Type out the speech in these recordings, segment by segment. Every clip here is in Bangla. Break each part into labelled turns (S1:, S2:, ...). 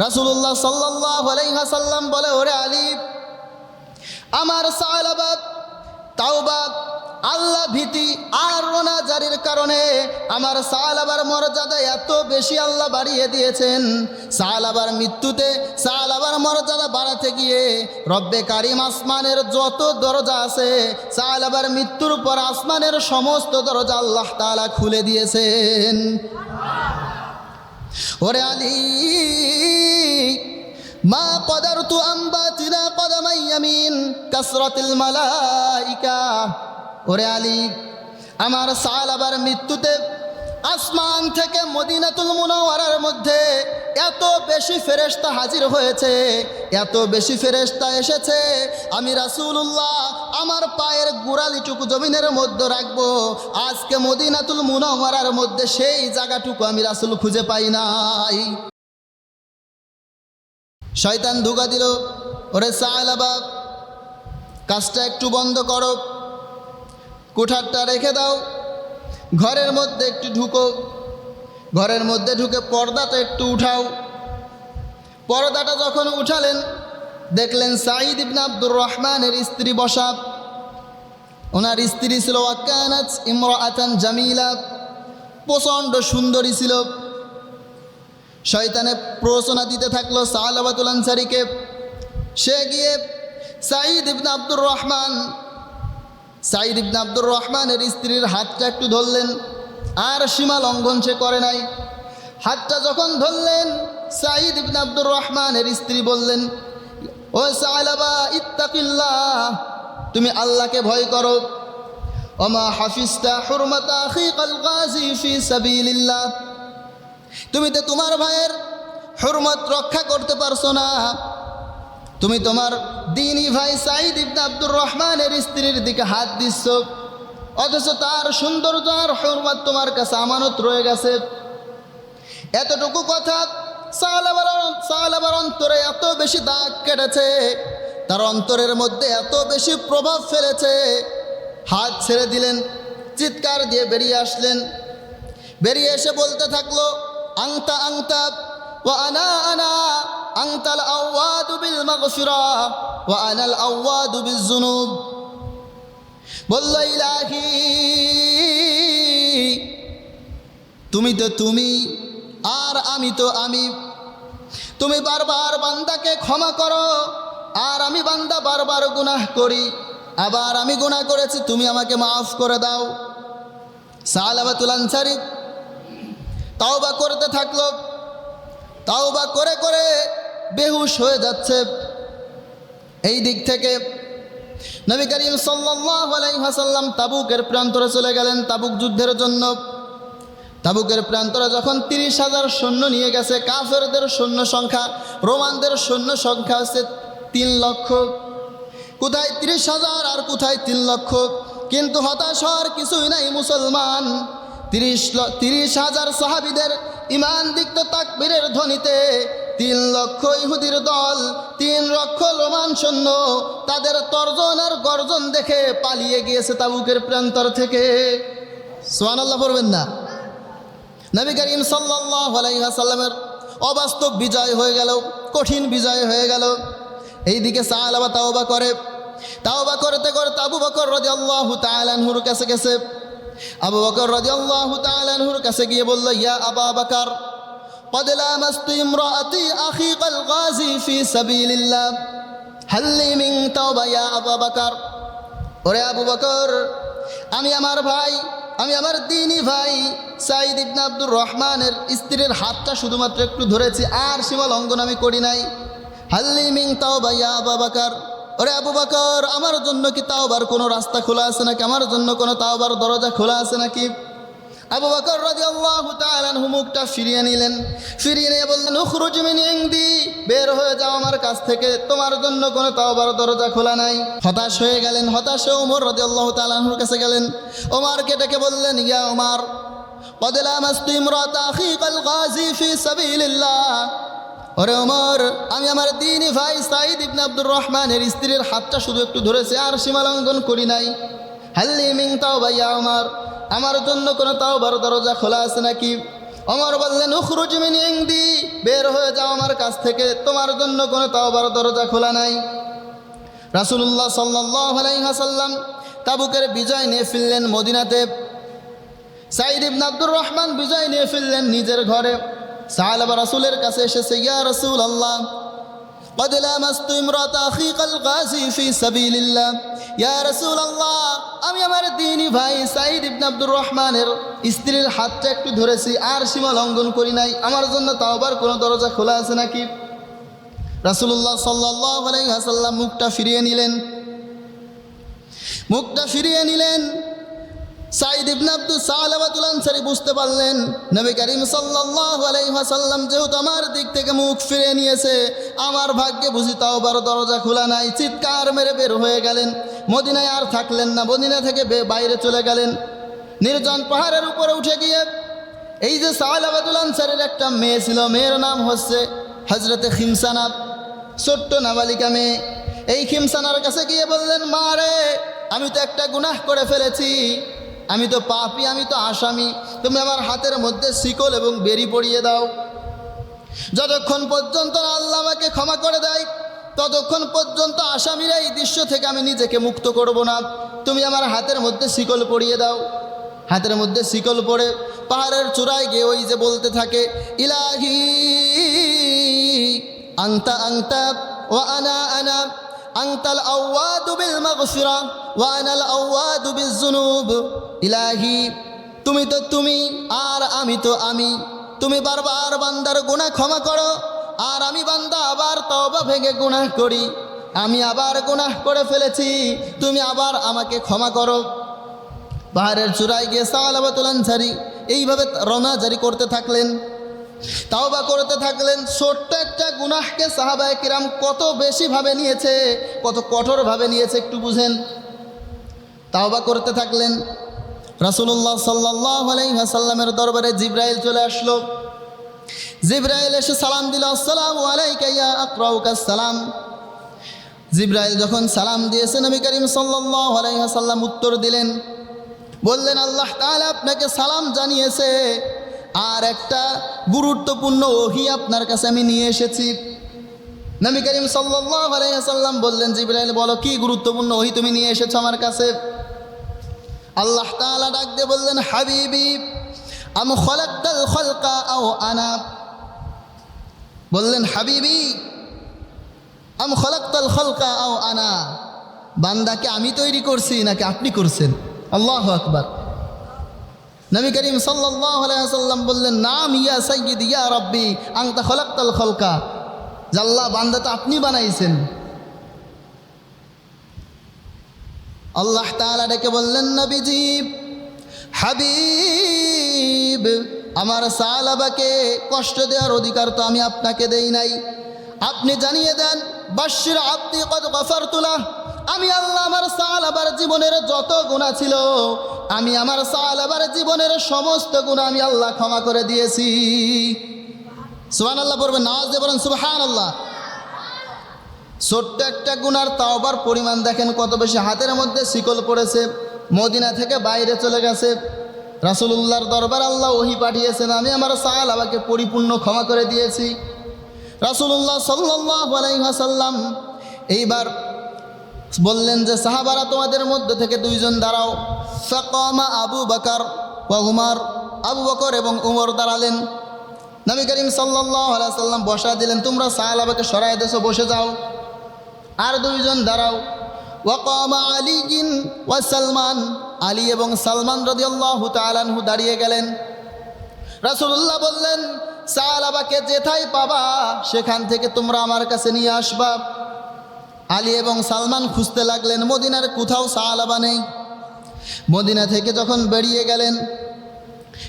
S1: রাসুল্লাহ সাল্লাহ বলে, ওরে আলী, আমার সালাবাদ তাওবাদ আল্লাহ ভীতি আর রোনা জারির কারণে আমার সালাবার মর্যাদা এত বেশি আল্লাহ বাড়িয়ে দিয়েছেন। সালাবার মৃত্যুতে সালাবার মর্যাদা বাড়াতে গিয়ে রব্বে কারিম আসমানের যত দরজা আছে, সালাবার মৃত্যুর পর আসমানের সমস্ত দরজা আল্লাহ তালা খুলে দিয়েছেন। ওরে আলী, মা কদারতু আম্বাতিনা কদামাই আমিন কাসরাতিল মালাইকা। ওরে আলী, আমার সাল আবার মৃত্যুতে আসমান থেকে মদিনাতুল মুনাওয়ারার মধ্যে এত বেশি ফেরেশতা হাজির হয়েছে, এত বেশি ফেরেশতা এসেছে, আমি রাসূলুল্লাহ আমার পায়ের গোড়ালিটুকু জমিনের মধ্যে রাখব, আজকে মদিনাতুল মুনাওয়ারার মধ্যে সেই জায়গাটুকু আমি রাসূল খুঁজে পাই নাই। শয়তান ধোকা দিল, ওরে সালাবা, কাজটা একটু বন্ধ করো, কুঠারটা রেখে দাও ঘরের মধ্যে একটু ঢুকো। ঘরের মধ্যে ঢুকে পর্দাটা একটু উঠাও। পর্দাটা যখন উঠালেন, দেখলেন সাঈদ ইবনে আব্দুর রহমানের স্ত্রী বসা। ওনার স্ত্রী ছিল ওয়াকানাত ইমরাআতান জামিলা। প্রচণ্ড সুন্দরী ছিল। শয়তানে প্ররোচনা দিতে থাকল সালাবাতুল আনসারিকে। সে গিয়ে সাঈদ ইবনে আব্দুর রহমান সাঈদ ইবনে আব্দুর রহমানের স্ত্রীর হাতটা একটু ধরলেন, আর সীমা লঙ্ঘন সে করে নাই। হাতটা যখন ধরলেন সাঈদ ইবনে আব্দুর রহমানের স্ত্রী বললেন, ও সালাবা, ইত্তাকিল্লাহ, তুমি আল্লাহকে ভয় করো। ওমা হাফিস্তা হুরমাতা তুমি তো তোমার ভাইয়ের হুরমত রক্ষা করতে পারছ না। তুমি তোমার দিনী ভাই সাইদ ইবনে আব্দুর রহমানের স্ত্রীর দিকে হাত দিচ্ছ। অথচ তার সৌন্দর্য আর হুরমত তোমার কাছে আমানত রয়ে গেছে। এতটুকু কথা সালাবার অন্তরে এত বেশি দাগ কেটেছে, তার অন্তরের মধ্যে এত বেশি প্রভাব ফেলেছে। হাত ছেড়ে দিলেন, চিৎকার দিয়ে বেরিয়ে আসলেন। বেরিয়ে এসে বলতে থাকল, আংতা আংতা ও আনা আনা। আংতাল আওয়াদু বিল মাগফিরা ও আনাল বলল ইলাহি, তুমি তো তুমি, আর আমি তো আমি। তুমি বারবার বান্দাকে ক্ষমা করো, আর আমি বান্দা বারবার গুনাহ করি। আবার আমি গুনাহ করেছি, তুমি আমাকে মাফ করে দাও। সালাবাতুল আনসারি, তাওবা করতে থাকল। তাওবা করে করে বেহুশ হয়ে যাচ্ছে। এই দিক থেকে নবী করিম সাল্লাম তাবুকের প্রান্তরে চলে গেলেন তাবুক যুদ্ধের জন্য। তাবুকের প্রান্তরে যখন তিরিশ হাজার সৈন্য নিয়ে গেছে, কাফেরদের সৈন্য সংখ্যা, রোমানদের সৈন্য সংখ্যা হচ্ছে তিন লক্ষ। কোথায় তিরিশ হাজার আর কোথায় তিন লক্ষ? কিন্তু হতাশ হওয়ার কিছুই নাই মুসলমান। তিরিশ তিরিশ হাজার সাহাবিদের ইমান দিক্ত তাকবীরের ধ্বনিতে। তিন লক্ষ ইহুদির দল, তিন লক্ষ রোমান সৈন্য, তাদের তর্জন আর গর্জন দেখে পালিয়ে গিয়েছে তাবুকের প্রান্তর থেকে। সোয়ান আল্লাহ পড়বেন না? নবী করিম সাল্লাহ অবাস্তব বিজয় হয়ে গেল, কঠিন বিজয় হয়ে গেল। এইদিকে সাহালাবা তাওবা করে। তাওবা করতে করতে আবু বকর রাজি আল্লাহ তালানহুর কাছে গেছে। আবু বকর রাজি আল্লাহ তালানহুর কাছে গিয়ে বলল, ইয়া আবা বাকার قد لامست امرأتي أخيق الغازي في سبيل الله هل لي من توبة يا أبا بكر ওরে আবু বকর আমি আমার ভাই আমি আমার দিনী ভাই সাইদ ইবনে আব্দুর রহমানের স্ত্রীর হাতটা শুধুমাত্র একটু ধরেছি আর সীমা লঙ্ঘন আমি করি নাই হাল্লি মিং তাও ভাইয়া আবু বাকার ওরে আবু বাকর আমার জন্য কি তাওবার কোনো রাস্তা খোলা আছে নাকি আমার জন্য কোনো তাওবার দরজা খোলা আছে নাকি আবু বকর রাদিয়াল্লাহু তাআলা আনহু মুখটা ফিরিয়ে নিলেন ফিরিয়ে নিয়ে বললেন উখরুজ মিন ইনদি বের হয়ে যাও আমার কাছ থেকে তোমার জন্য কোনো তাওবার দরজা খোলা নাই হতাশ হয়ে গেলেন হতাশ হয়ে ওমর রাদিয়াল্লাহু তাআলা আনহুর কাছে গেলেন ওমরকে ডেকে বললেন ইয়া ওমর قد لامست امرأة أخيك الغازي في سبيل الله ওরে ওমর আমি আমার দিনী ভাই সাইদ ইবনে আব্দুর রহমানের স্ত্রীর হাতটা শুধু একটু ধরেছে আর সীমালঙ্ঘন করি নাই হাল্লি মিং তাও ভাইয়া আমার আমার জন্য কোনো তাও বারো দরজা খোলা আছে নাকি? অমর বললেন, উখরুজ মিন ইংদি বের হয়ে যাও আমার কাছ থেকে, তোমার জন্য কোনো তাওবার দরজা খোলা নাই। আলাইহি ওয়াসাল্লাম তাবুকের বিজয় নিয়ে ফিরলেন মদিনাতে। সাইদ ইবনে আব্দুর রহমান বিজয় নিয়ে ফিরলেন নিজের ঘরে। সাহাবা রাসূলের কাছে এসেছে, ইয়া রাসূলুল্লাহ قد لامست امرأة أخيك الغازي في سبيل الله يا رسول الله আমি আমার দিনী ভাই সাইদ ইবনে আব্দুর রহমানের স্ত্রীর হাতটা একটু ধরেছি আর সীমা লঙ্ঘন করি নাই আমার জন্য তাওবার কোনো দরজা খোলা আছে নাকি রাসূলুল্লাহ সাল্লাল্লাহু আলাইহি ওয়াসাল্লাম মুখটা ফিরিয়ে নিলেন মুখটা ফিরিয়ে নিলেন সাইদ ইবনে আব্দুল সালাবাতুল আনসারি বুঝতে পারলেন, নবী করিম সাল্লাল্লাহু আলাইহি ওয়াসাল্লাম যেহেতু আমার দিক থেকে মুখ ফিরে নিয়েছে, আমার ভাগ্যে বুঝি তাও বারো দরজা খোলা নাই, চিৎকার মেরে বের হয়ে গেলেন। মদিনায় আর থাকলেন না, মদিনা থেকে বাইরে চলে গেলেন। নির্জন পাহাড়ের উপরে উঠে গিয়ে এই যে সালাবাতুল আনসারের একটা মেয়ে ছিল, মেয়ের নাম হচ্ছে হজরতে খিমসানা, ছোট্ট নাবালিকা মেয়ে। এই খিমসানার কাছে গিয়ে বললেন, মা রে, আমি তো একটা গুনাহ করে ফেলেছি। আমি তো পাপি, আমি তো আসামি। তুমি আমার হাতের মধ্যে শিকল এবং বেরি পরিয়ে দাও। যতক্ষণ পর্যন্ত আল্লাহ আমাকে ক্ষমা করে দেয়, ততক্ষণ পর্যন্ত আসামিরা এই দৃশ্য থেকে আমি নিজেকে মুক্ত করব না। তুমি আমার হাতের মধ্যে শিকল পরিয়ে দাও। হাতের মধ্যে শিকল পরে পাহাড়ের চূড়ায় গিয়ে ওই যে বলতে থাকে, ইলাহি আংতা আংতা ও আনা আনা আংতাল আউয়াদু বিল মাগফিরা। ইলাহি, তুমি তো তুমি, আর আমি তো আমি। তুমি বারবার বান্দার গুনাহ ক্ষমা করো, আর আমি বান্দা আবার তওবা ভেঙে গুনাহ করি। আমি আবার গুনাহ করে ফেলেছি, তুমি আবার আমাকে ক্ষমা করো। পাহাড়ের চূড়ায় গিয়ে সালাবাতুল আনসারি, এইভাবে রনা জারি করতে থাকলেন, তাওবা করতে থাকলেন। ছোট্ট একটা গুনাহকে সাহাবায়ে কিরাম কত বেশিভাবে নিয়েছে, কত কঠোরভাবে নিয়েছে একটু বুঝেন। তাওবা করতে থাকলেন। রাসূলুল্লাহ সাল্লাল্লাহু আলাইহি ওয়াসাল্লামের দরবারে জিব্রাইল চলে আসলো। জিব্রাইল এসে সালাম দিল, আসসালামু আলাইকা ইয়া আকরাউকাস সালাম। জিব্রাইল যখন সালাম দিয়েছে, নবী করিম সাল্লাল্লাহু আলাইহি ওয়াসাল্লাম উত্তর দিলেন, বললেন, আল্লাহ তাআলা আপনাকে সালাম জানিয়েছে। আর একটা গুরুত্বপূর্ণ ওহি আপনার কাছে আমি নিয়ে এসেছি। নবী করিম সাল্লাল্লাহু আলাইহি ওয়াসাল্লাম বললেন, জিব্রাইল, বলো, কি গুরুত্বপূর্ণ ওহি তুমি নিয়ে এসেছ আমার কাছে? আল্লাহ তাআলা ডাক দিয়ে বললেন, হাবিবি, আম খলাক্তাল খলকা আও আনা। বললেন, হাবিবি, আম খলাক্তাল খলকা আও আনা। বান্দাকে আমি তৈরি করছি, নাকি আপনি করছেন? আল্লাহ আকবার। নবী করিম ওয়াসাল্লাম বললেন, নাম ইয়া সাইয়্যিদ, ইয়া রাব্বি, আনতা খলাক্তাল খলকা। জাল্লাহ বান্দা তো আপনি বানাইছেন। আল্লাহ তাআলা ডেকে বললেন, নবীজি, হাবিব, আমার সালাবাকে কষ্ট দেওয়ার অধিকার তো আমি আপনাকে দেই নাই। আপনি জানিয়ে দেন বাশির আব্দি কত গফার তুলা আমি আল্লাহ আমার সাল সালাবার জীবনের যত গুণা ছিল, আমি আমার সালাবার জীবনের সমস্ত গুণা আমি আল্লাহ ক্ষমা করে দিয়েছি। সুবহান আল্লাহ পড়বেন, নামাজ দিয়ে বলেন সুবহান আল্লাহ ছোট্ট একটা গুনার তাওবার পরিমাণ দেখেন কত বেশি। হাতের মধ্যে শিকল পড়েছে, মদিনা থেকে বাইরে চলে গেছে। রাসূলুল্লাহর দরবার আল্লাহ ওহি পাঠিয়েছেন, আমি আমার সাল আমাকে পরিপূর্ণ ক্ষমা করে দিয়েছি। রাসূলুল্লাহ সাল্লাল্লাহু আলাইহি এইবার বললেন যে, সাহাবারা তোমাদের মধ্যে থেকে দুইজন দাঁড়াও। ফাকামা আবু বকর ওয়া উমর। আবু বকর এবং উমর দাঁড়ালেন। নবী করিম আলাইহি সাল্লাম বসা দিলেন, তোমরা সাহাবাকে সরাই দেশো বসে যাও। আর দুইজন দাঁড়াও। ওয়াকামা আলীগিন ওয়া সালমান। আলী এবং সালমান রদিয়াল্লাহু তাআলাহু দাঁড়িয়ে গেলেন। রাসূলুল্লাহ বললেন, সাহাবাকে যেথায় পাবা, সেখান থেকে তোমরা আমার কাছে নিয়ে আসবা। আলী এবং সালমান খুঁজতে লাগলেন, মদিনার কোথাও সাহাবা নেই। মদিনা থেকে যখন বেরিয়ে গেলেন,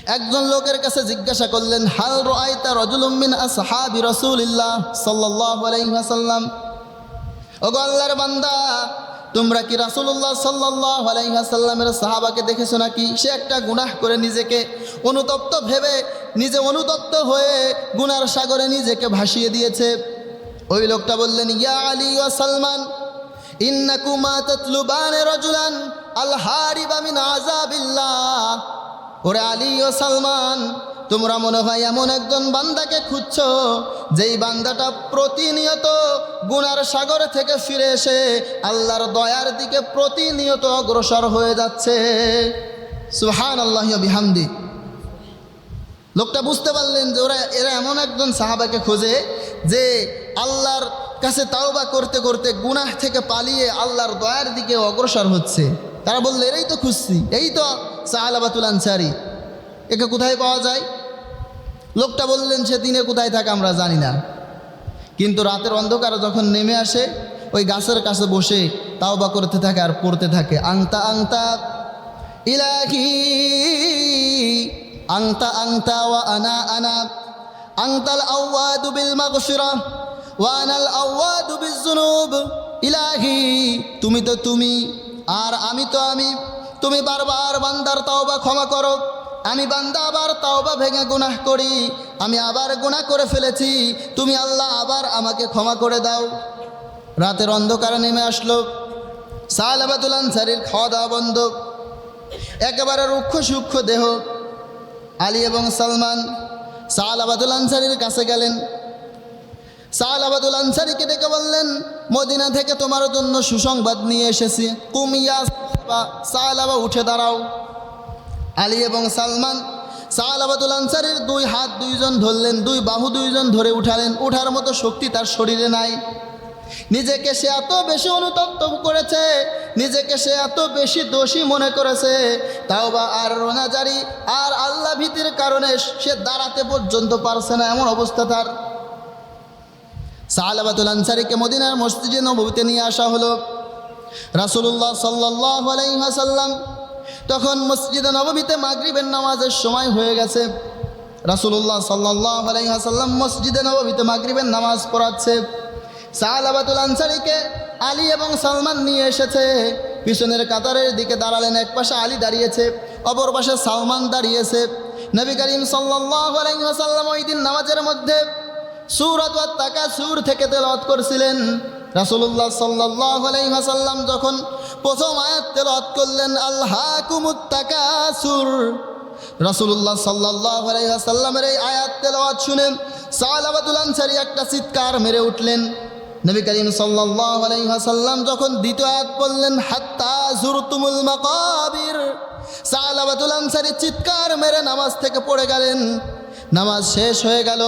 S1: একজন লোকের কাছে জিজ্ঞাসা করলেন, হাল রাআইতা রাজুলুম মিন আসহাবি রাসূলিল্লাহ সাল্লাল্লাহু আলাইহি ওয়াসাল্লাম? ওগো আল্লাহর বান্দা, তোমরা কি রাসূলুল্লাহ সাল্লাল্লাহু আলাইহি ওয়াসাল্লামের সাহাবাকে দেখেছ নাকি? সে একটা গুনাহ করে নিজেকে অনুতপ্ত ভেবে, নিজে অনুতপ্ত হয়ে গুনার সাগরে নিজেকে ভাসিয়ে দিয়েছে। ওই লোকটা বললেন, ইয়া আলী ওয়া সালমান রাজুলান আল হারিবা আযাবিল্লাহ। ওরে আলী ও সালমান তোমরা মনে হয় এমন একজন বান্দাকে খুঁজছ, যেই বান্দাটা প্রতিনিয়ত গুনার সাগর থেকে ফিরে এসে আল্লাহর দয়ার দিকে প্রতিনিয়ত অগ্রসর হয়ে যাচ্ছে। সুহান আল্লাহ বিহামদি। লোকটা বুঝতে পারলেন যে ওরা, এরা এমন একজন সাহাবাকে খোঁজে, যে আল্লাহর কাছে তাওবা করতে করতে গুনাহ থেকে পালিয়ে আল্লাহর দয়ার দিকে অগ্রসর হচ্ছে। তারা বলল, এরাই তো খুঁজছি, এই তো সাহালাবাতুল আনসারি। একে কোথায় পাওয়া যায়? লোকটা বললেন, সে দিনে কোথায় থাকে আমরা জানি না। কিন্তু রাতের অন্ধকার যখন নেমে আসে, ওই গাছের কাছে বসে তাও বা করতে থাকে আর পড়তে থাকে। আংতা আংতা, ইলাহি, আংতা আংতা, ওয়া আনা আনা। আংতাল আওয়াদু বিল মাগফিরা, ওয়া আনাল আওয়াদু বিজুনুব ইলাহি, তুমি তো তুমি, আর আমি তো আমি। তুমি বারবার বান্দার তাওবা ক্ষমা করো। আমি বান্দা আবার তাওবা ভেঙে গুনাহ করি, আমি আবার গুনাহ করে ফেলেছি, তুমি আল্লাহ আবার আমাকে ক্ষমা করে দাও। রাতের অন্ধকারে নেমে আসলো সাহাবাতুল আনসারির খাওয়া দাওয়া বন্ধ, একেবারে রুক্ষ সূক্ষ্ম দেহ। আলী এবং সালমান সাহাবাতুল আনসারির কাছে গেলেন। সাহাবাতুল আনসারিকে ডেকে বললেন, মদিনা থেকে তোমার জন্য সুসংবাদ নিয়ে এসেছি। কুমিয়া সাহাবা উঠে দাঁড়াও। আলী এবং সালমান সাহাবাতুল আনসারির দুই হাত দুইজন ধরলেন, দুই বাহু দুইজন ধরে উঠালেন। উঠার মতো শক্তি তার শরীরে নাই। নিজেকে সে এত বেশি অনুতপ্ত করেছে, নিজেকে সে এত বেশি দোষী মনে করেছে, তাও বা আর রোনাজারি আর আল্লাহ ভীতির কারণে সে দাঁড়াতে পর্যন্ত পারছে না এমন অবস্থা তার। সাহাবাতুল আনসারিকে মদিনার মসজিদে নবীতে নিয়ে আসা হলো। রাসুল্লাহ সাল্লাহ আলাইহাসাল্লাম তখন মসজিদে নবমীতে মাগরিবের নামাজের সময় হয়ে গেছে। রাসুল্লাহ সাল্লাহ মসজিদে নবমীতে মাগরিবের নামাজ পড়াচ্ছে। সাহাবাতুল আনসারিকে আলী এবং সালমান নিয়ে এসেছে। পিছনের কাতারের দিকে দাঁড়ালেন, এক পাশে আলী দাঁড়িয়েছে, অপর পাশে সালমান দাঁড়িয়েছে। নবী করিম আলাইহাসাল্লাম ওই দিন নামাজের মধ্যে সুরত তাকা সুর থেকে তেলত করছিলেন। রাসুল্লাহ সাল্লাহ আলাইহাসাল্লাম যখন প্রথম আয়াত তেলত করলেন আল্লাহ কুমুত্তাকাসুর রাসুল্লাহ সাল্লাহ আলাইহাসাল্লামের এই আয়াত তেলাওয়াত শুনেন সালাবাতুল আনসারি একটা চিৎকার মেরে উঠলেন। নবী করিম সাল্লাহ আলাইহাসাল্লাম যখন দ্বিতীয় আয়াত পড়লেন, হাত্তা জুরতুমুল মাকাবির সালাবাতুল আনসারি চিৎকার মেরে নামাজ থেকে পড়ে গেলেন। নামাজ শেষ হয়ে গেল।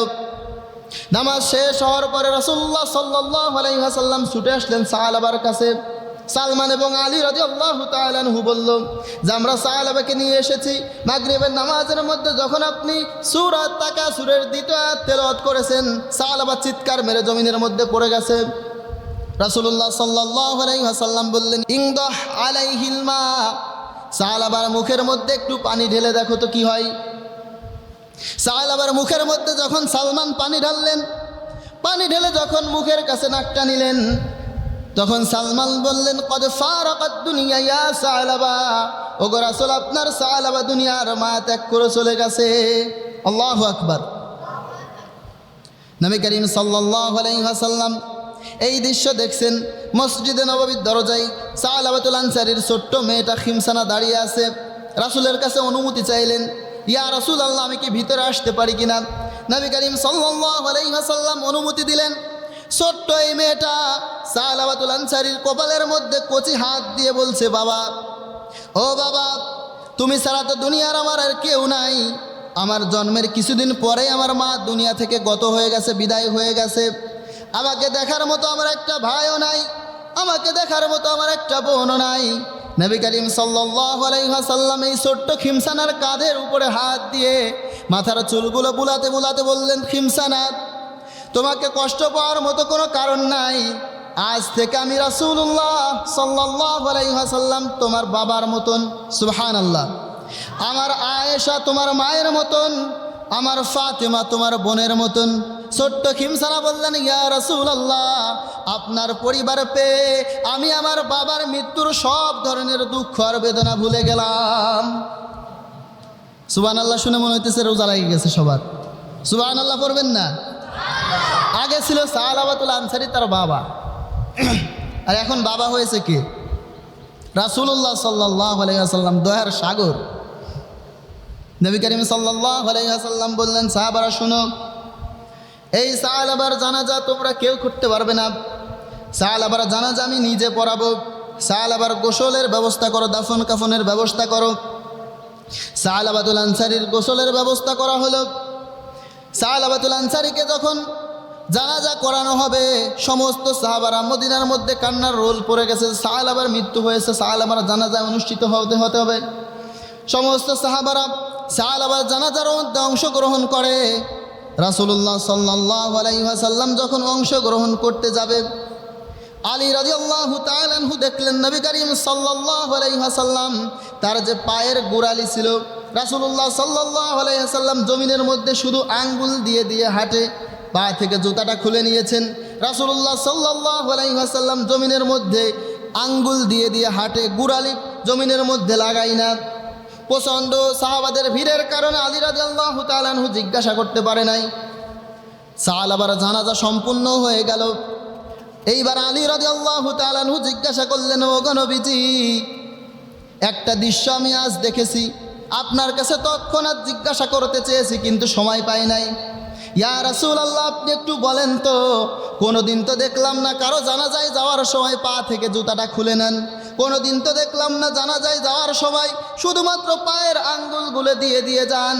S1: নামাজ শেষ হওয়ার পরে রসুল্লাহ সাল্লাহ আলাইহাসাল্লাম ছুটে আসলেন সাহালাবার কাছে। সালমান এবং আলী রাজি আল্লাহ তালহু বলল, যে আমরা সাহালাবাকে নিয়ে এসেছি মাগরিবের নামাজের মধ্যে যখন আপনি সুরাত তাকা সুরের দ্বিতীয় তেলত করেছেন সাহালাবার চিৎকার মেরে জমিনের মধ্যে পড়ে গেছে। রাসুল্লাহ সাল্লাহ আলাইহাসাল্লাম বললেন, ইংদহ আলাইহিলমা সাহালাবার মুখের মধ্যে একটু পানি ঢেলে দেখো তো কি হয়। সাহালাবার মুখের মধ্যে যখন সালমান পানি ঢাললেন, পানি ঢেলে যখন মুখের কাছে নাকটা নিলেন তখন সালমান বললেন, কদ ফারাকাত দুনিয়া ইয়া সালাবা। ওগো রাসূল, আপনার সালাবা দুনিয়ার মা ত্যাগ করে চলে গেছে। আল্লাহু আকবার। নবী করিম সাল্লাল্লাহু আলাইহি ওয়াসাল্লাম এই দৃশ্য দেখছেন, মসজিদে নববীর দরজায় সালাবাতুল আনসারির ছোট্ট মেয়েটা খিমসানা দাঁড়িয়ে আছে। রাসূলের কাছে অনুমতি চাইলেন, ইয়া রাসূল আল্লাহ আমি কি ভিতরে আসতে পারি কিনা? নবী করিম সাল্লাল্লাহু আলাইহি ওয়াসাল্লাম অনুমতি দিলেন। ছোট্ট এই মেয়েটা সালাবাতুল আনসারির কপালের মধ্যে কচি হাত দিয়ে বলছে, বাবা, ও বাবা, তুমি ছাড়া তো দুনিয়ার আমার আর কেউ নাই। আমার জন্মের কিছুদিন পরে আমার মা দুনিয়া থেকে গত হয়ে গেছে, বিদায় হয়ে গেছে। আমাকে দেখার মতো আমার একটা ভাইও নাই, আমাকে দেখার মতো আমার একটা বোনও নাই। নবী করিম সাল্লাহ আলাইহাসাল্লাম এই ছোট্ট খিমসানার কাঁধের উপরে হাত দিয়ে মাথার চুলগুলো বুলাতে বুলাতে বললেন, খিমসানা তোমাকে কষ্ট পাওয়ার মতো কোনো কারণ নাই। আজ থেকে আমি রাসুল্লাহ সাল্লাহ আলাইহাসাল্লাম তোমার বাবার মতন সুহান আল্লাহ আমার আয়েশা তোমার মায়ের মতন, আমার ফাতেমা তোমার বোনের মতন। ছোট্ট খিমসানা বললেন, ইয়া রাসুল আল্লাহ আপনার পরিবার পেয়ে আমি আমার বাবার মৃত্যুর সব ধরনের দুঃখ আর বেদনা ভুলে গেলাম। সুবান আল্লাহ শুনে মনে হইতেছে রোজা লাগে গেছে সবার। সুবান আল্লাহ পড়বেন না। আগে ছিল সাহালাবাতুল আনসারি, তার বাবা। আর এখন বাবা হয়েছে কে? রাসুল্লাহ সাল্লাহ আলাইসাল্লাম দয়ার সাগর। নবী করিম সাল্লাহ বললেন, সাহাবারা, শোনো, এই সাল আবার জানাজা তোমরা কেউ করতে পারবে না। সাল আবার জানাজা আমি নিজে পড়াবো। সাল আবার গোসলের ব্যবস্থা করো দাফন কাফনের ব্যবস্থা করো। সাল আবাদুল আনসারির গোসলের ব্যবস্থা করা হলো। সাল আবাদুল আনসারিকে যখন জানাজা করানো হবে, সমস্ত সাহাবারা মদিনার মধ্যে কান্নার রোল পড়ে গেছে। সাল আবার মৃত্যু হয়েছে সাল আবার জানাজা অনুষ্ঠিত হতে হতে হবে। সমস্ত সাহাবারা সাল আবার জানাজার মধ্যে অংশগ্রহণ করে। রাসুল্লাহ সাল্লাহ আলাইসাল্লাম যখন অংশগ্রহণ করতে যাবে, আলী রাজি আল্লাহ তালহু দেখলেন নবী করিম সাল্লাহ আলাইসাল্লাম তার যে পায়ের গোড়ালি ছিল রাসুল্লাহ সাল্লাহ আলাইসাল্লাম জমিনের মধ্যে শুধু আঙ্গুল দিয়ে দিয়ে হাঁটে পা থেকে জুতাটা খুলে নিয়েছেন। রাসুল্লাহ সাল্লাহ আলাইসাল্লাম জমিনের মধ্যে আঙ্গুল দিয়ে দিয়ে হাঁটে, গুড়ালি জমিনের মধ্যে লাগাই না। প্রচণ্ড সাহাবাদের ভিড়ের কারণে আলী রাজি আল্লাহ তালানহু জিজ্ঞাসা করতে পারে নাই। সাল আবার জানাজা সম্পূর্ণ হয়ে গেল। এইবার আলী রাজি আল্লাহ তালানহু জিজ্ঞাসা করলেন ও গণবিজি একটা দৃশ্য আমি আজ দেখেছি। আপনার কাছে তৎক্ষণাৎ জিজ্ঞাসা করতে চেয়েছি, কিন্তু সময় পাই নাই। ইয়া রাসুল আল্লাহ আপনি একটু বলেন তো কোনো দিন তো দেখলাম না কারও জানা যায় যাওয়ার সময় পা থেকে জুতাটা খুলে নেন। কোনো দিন তো দেখলাম না জানা যায় যাওয়ার সময় শুধুমাত্র পায়ের আঙ্গুলগুলো দিয়ে দিয়ে যান।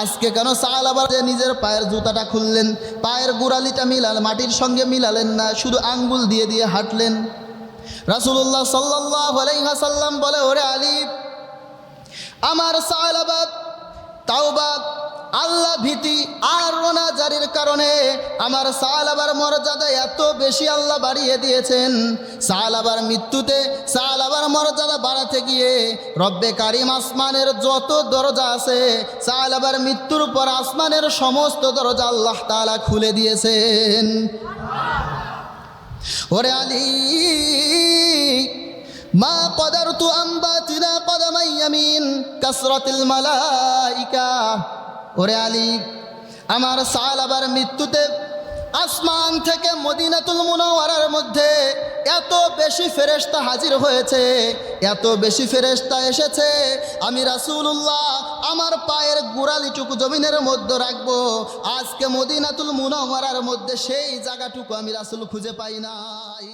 S1: আজকে কেন সাল আবার যে নিজের পায়ের জুতাটা খুললেন? পায়ের গুড়ালিটা মিলাল, মাটির সঙ্গে মিলালেন না, শুধু আঙ্গুল দিয়ে দিয়ে হাঁটলেন। রাসুল্লাহ সাল্লাহ আলাইহাসাল্লাম বলে, ওরে আলী আমার সালাবাদ তাওবাদ আল্লাহ ভীতি আর রোনাজারির কারণে আমার সালাবার মর্যাদা এত বেশি আল্লাহ বাড়িয়ে দিয়েছেন। সালাবার মৃত্যুতে সালাবার মর্যাদা বাড়াতে গিয়ে রব্বে কারিম আসমানের যত দরজা আছে, সালাবার মৃত্যুর পর আসমানের সমস্ত দরজা আল্লাহ তালা খুলে দিয়েছেন। ওরে আলী! মা কদারতু আম্বাতিনা কদমাই ইয়ামিন কাসরাতিল মালাইকা। ওরে আলী, আমার সাল আবার মৃত্যুতে আসমান থেকে মদিনাতুল মুনাওয়ারার মধ্যে এত বেশি ফেরেশতা হাজির হয়েছে, এত বেশি ফেরেশতা এসেছে, আমি রাসূলুল্লাহ আমার পায়ের গোড়ালিটুকু জমিনের মধ্যে রাখব, আজকে মদিনাতুল মুনাওয়ারার মধ্যে সেই জায়গাটুকু আমি রাসুল খুঁজে পাই নাই।